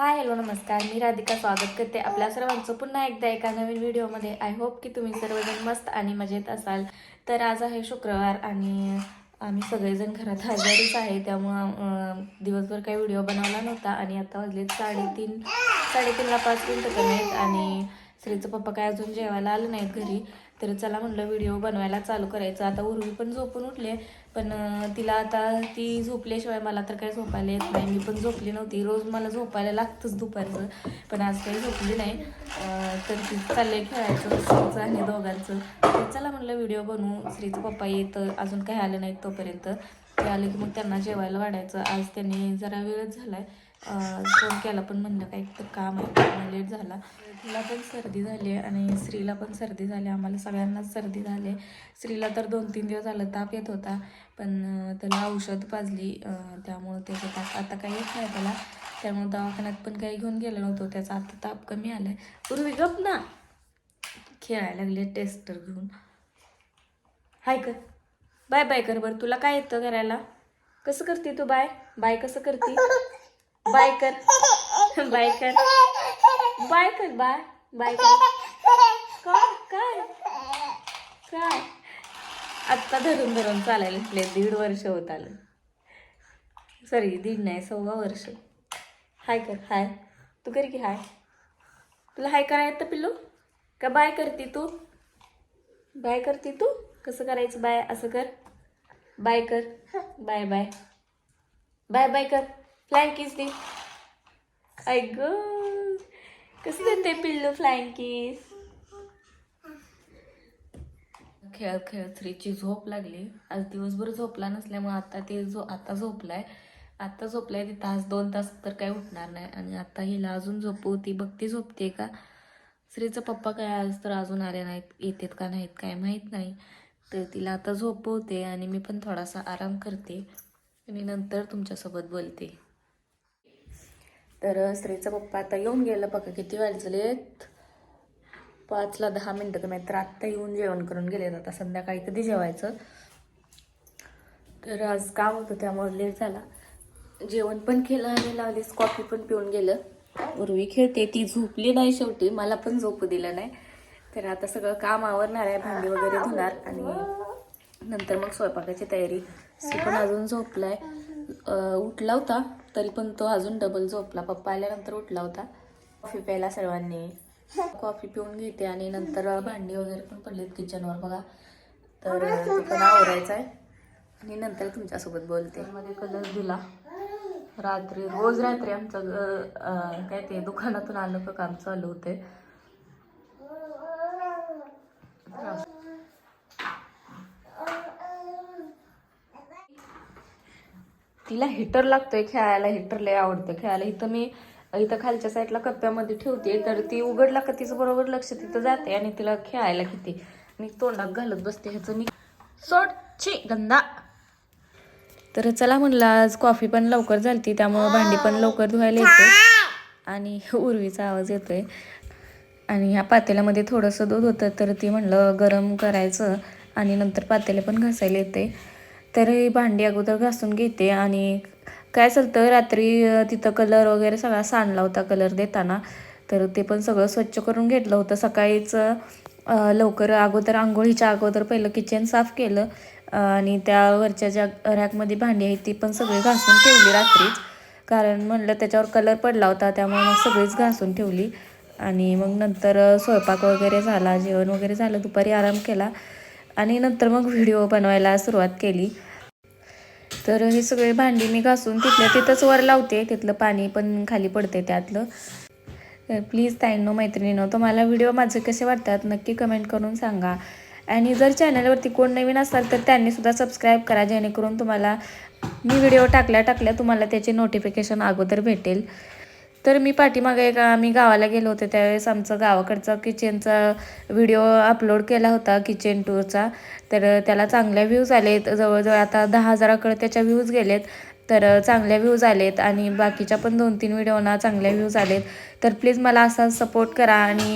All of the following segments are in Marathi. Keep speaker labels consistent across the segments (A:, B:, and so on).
A: हाय हॅलो नमस्कार. मी राधिका स्वागत करते आपल्या सर्वांचं पुन्हा एकदा एका नवीन व्हिडिओमध्ये. आय होप की तुम्ही सर्वजण मस्त आणि मजेत असाल. तर आज आहे शुक्रवार आणि आम्ही सगळेजण घरात आजारीच आहे त्यामुळं दिवसभर काही व्हिडिओ बनवला नव्हता आणि आता वाजले साडेतीन साडेतीनला पाच मिनटं कमी आहेत आणि श्रीचं पप्पा काय अजून जेवायला आलं नाहीत घरी. तर चला म्हणलं व्हिडिओ बनवायला चालू करायचं. आता उर्वी पण झोपून उठले पण तिला आता ती झोपल्याशिवाय मला तर काही झोपायला येत नाही. मी पण झोपली नव्हती. रोज मला झोपायला लागतंच दुपारचं पण आज काही झोपली नाही. तर ती चालले खेळायचं श्रीचं आणि दोघांचं. तर चला म्हणलं व्हिडिओ बनवू. श्रीचं पप्पा येत अजून काही आलं नाही तोपर्यंत. ते आले की मग त्यांना जेवायला वाढायचं. आज त्यांनी जरा वेळच झाला आहे फोन केला पण म्हणलं काही तर काम आहे लेट झाला. तिला पण सर्दी झाली आणि स्त्रीला पण सर्दी झाली आम्हाला सगळ्यांनाच सर्दी झाली स्त्रीला तर दोन तीन दिवस झालं ताप येत होता पण त्याला औषध पाजली त्यामुळं त्याचा ताप आता काही येत नाही त्याला. त्यामुळे दवाखान्यात पण काही घेऊन गेलं नव्हतो त्याचा आता ताप कमी आलाय. पूर्वी गप ना! खेळायला लागले टेस्टर घेऊन. हाय कर. बाय बाय कर बरं तुला काय येतं करायला? कसं करते तू बाय? बाय कसं करते? बाय कर. बाय कर. बाय कर बाय. बाय कर. काय काय? काय? आत्ता धरून धरून चालायला शिकले दीड वर्ष होत आलं. सॉरी दीड नाही सव्वा वर्ष. हाय कर हाय तू कर की हाय तुला हाय करायला येतं पिल्लू? का बाय करते तू? बाय करते तू? कसं करायचं बाय असं कर. बाय कर. बाय बाय बाय बाय कर. फ्लाइंग किस दे. ऐ ग कसं देते पिल्लू फ्लाइंग किस खेळत खेळत स्त्रीची झोप लागली. आज दिवसभर झोपला नसल्यामुळे आता ते झो आता झोपलाय. आता झोपलाय ते तास दोन तास तर काही उठणार नाही. आणि आता हिला अजून झोपवती बघती झोपते का? श्रीचं पप्पा काय आज तर अजून आले नाहीत. येतात का नाहीत काय माहीत नाही. तर तिला आता झोपवते आणि मी पण थोडासा आराम करते. आणि नंतर तुमच्यासोबत बोलते. तर स्त्रीचा पप्पा आता येऊन गेला बघा किती वाजलेत? पाचला दहा मिनटं कमी तर आत्ता येऊन जेवण करून गेलेत. आता संध्याकाळी कधी जेवायचं? तर आज काम होतं त्यामुळे लेट झाला. जेवण पण केलं आणि लावलीस कॉफी पण पिऊन गेलं. उर्वी खेळते ती झोपली नाही शेवटी. मला पण झोपू दिलं नाही. तर आता सगळं काम आवरणार आहे भांडी वगैरे धुणार आणि नंतर मग स्वयंपाकाची तयारी. पण अजून झोपलाय. उठला होता तरी पण तो अजून डबल झोपला. पप्पा आल्यानंतर उठला होता. कॉफी प्यायला सर्वांनी. कॉफी पिऊन घेते आणि नंतर भांडी वगैरे पण पडलीत किचनवर बघा. तर ते पण आवरायचं आहे आणि नंतर तुमच्यासोबत बोलते. मध्ये कलर दिला. रात्री रोज रात्री आमचं काय ते दुकानातून आलं का काम चालू होते तिला हिटर लागतोय खेळायला हिटर लय आवडतं खेळायला. इथं मी इथं खालच्या साईडला कप्प्यामध्ये ठेवते तर ती उघडला का तिचं बरोबर लक्ष तिथं जाते आणि तिला खेळायला घेते. आणि तोंडात घालत बसते ह्याचं मी. सोड छी गंदा. तर चला म्हणलं आज कॉफी पण लवकर झालती त्यामुळं भांडी पण लवकर धुवायला येते आणि उर्वीचा आवाज येतोय. आणि ह्या पातेल्यामध्ये थोडंसं दूध होतं तर ती म्हणलं गरम करायचं आणि नंतर पातेले पण घासायला येते तर ही भांडी अगोदर घासून घेते आणि काय चालतं रात्री तिथं कलर वगैरे सगळा सांडला होता कलर देताना. तर ते पण सगळं स्वच्छ करून घेतलं होतं. सकाळीच लवकर अगोदर आंघोळीच्या अगोदर पहिलं किचन साफ केलं. आणि त्यावरच्या ज्या रॅकमध्ये भांडी आहेत ती पण सगळी घासून ठेवली रात्रीच कारण म्हणलं त्याच्यावर कलर पडला होता त्यामुळे मग सगळीच घासून ठेवली. आणि मग नंतर स्वयंपाक वगैरे झाला जेवण वगैरे झालं दुपारी आराम केला. आणि नंतर मग व्हिडिओ बनवायला सुरुवात केली. तर हे सगळे भांडी मी घासून तिथल्या तिथंच वर लावते. तिथलं पाणी पण खाली पडते त्यातलं. तर प्लीज ताईंनो मैत्रिणीनो तुम्हाला व्हिडिओ माझे कसे वाटतात नक्की कमेंट करून सांगा. आणि जर चॅनलवरती कोण नवीन असाल तर त्यांनीसुद्धा सबस्क्राईब करा जेणेकरून तुम्हाला मी व्हिडिओ टाकल्या टाकल्या तुम्हाला त्याचे नोटिफिकेशन अगोदर भेटेल. तर मी पाठीमागे एक आम्ही गावाला गेलो होते. त्यावेळेस आमचं गावाकडचा किचनचा व्हिडिओ अपलोड केला होता किचन टूरचा. तर त्याला चांगल्या व्ह्यूज आलेत. जवळजवळ आता दहा हजाराकडे त्याच्या व्ह्यूज गेलेत. तर चांगल्या व्ह्यूज आलेत आणि बाकीच्या पण दोन तीन व्हिडिओना चांगल्या व्ह्यूज आलेत. तर प्लीज मला असा सपोर्ट करा आणि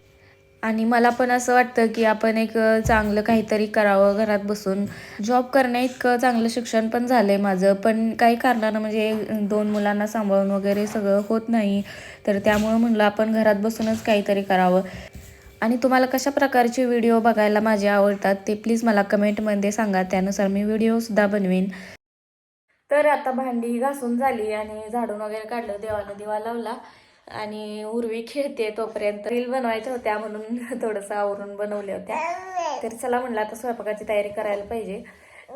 A: आणि मला पण असं वाटतं की आपण एक चांगलं काहीतरी करावं घरात बसून. जॉब करण्या इतकं चांगलं शिक्षण पण झालं आहे माझं पण काही कारणानं म्हणजे दोन मुलांना सांभाळून वगैरे सगळं होत नाही. तर त्यामुळं म्हणलं आपण घरात बसूनच काहीतरी करावं. आणि तुम्हाला कशा प्रकारचे व्हिडिओ बघायला माझे आवडतात ते प्लीज मला कमेंटमध्ये सांगा त्यानुसार मी व्हिडिओसुद्धा बनवीन. तर आता भांडी घासून झाली आणि झाडून वगैरे काढलं देवाला दिवा लावला. आणि उर्वी खेळते तोपर्यंत. रील बनवायच्या होत्या म्हणून थोडंसं आवरून बनवल्या होत्या. तर चला म्हणलं आता स्वयंपाकाची तयारी करायला पाहिजे.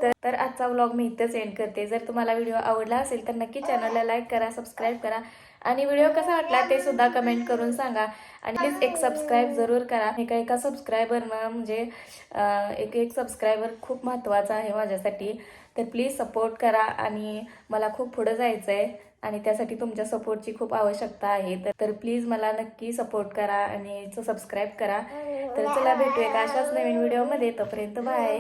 A: तर तर आजचा व्लॉग मी इथंच एंड करते. जर तुम्हाला व्हिडिओ आवडला असेल तर नक्की चॅनलला लाईक करा सबस्क्राईब करा. आणि व्हिडिओ कसा वाटला ते सुद्धा कमेंट करून सांगा. आणि प्लीज एक सबस्क्राईब जरूर करा. एका एका सबस्क्रायबरनं म्हणजे एक एक सबस्क्रायबर खूप महत्त्वाचा आहे माझ्यासाठी. तर प्लीज सपोर्ट करा. आणि मला खूप पुढं जायचं आहे आणि त्यासाठी तुमच्या सपोर्टची खूप आवश्यकता आहे. तर तर प्लीज मला नक्की सपोर्ट करा आणि सबस्क्राईब करा. तर चला भेटूया का अशाच नवीन व्हिडिओमध्ये. तोपर्यंत बाय.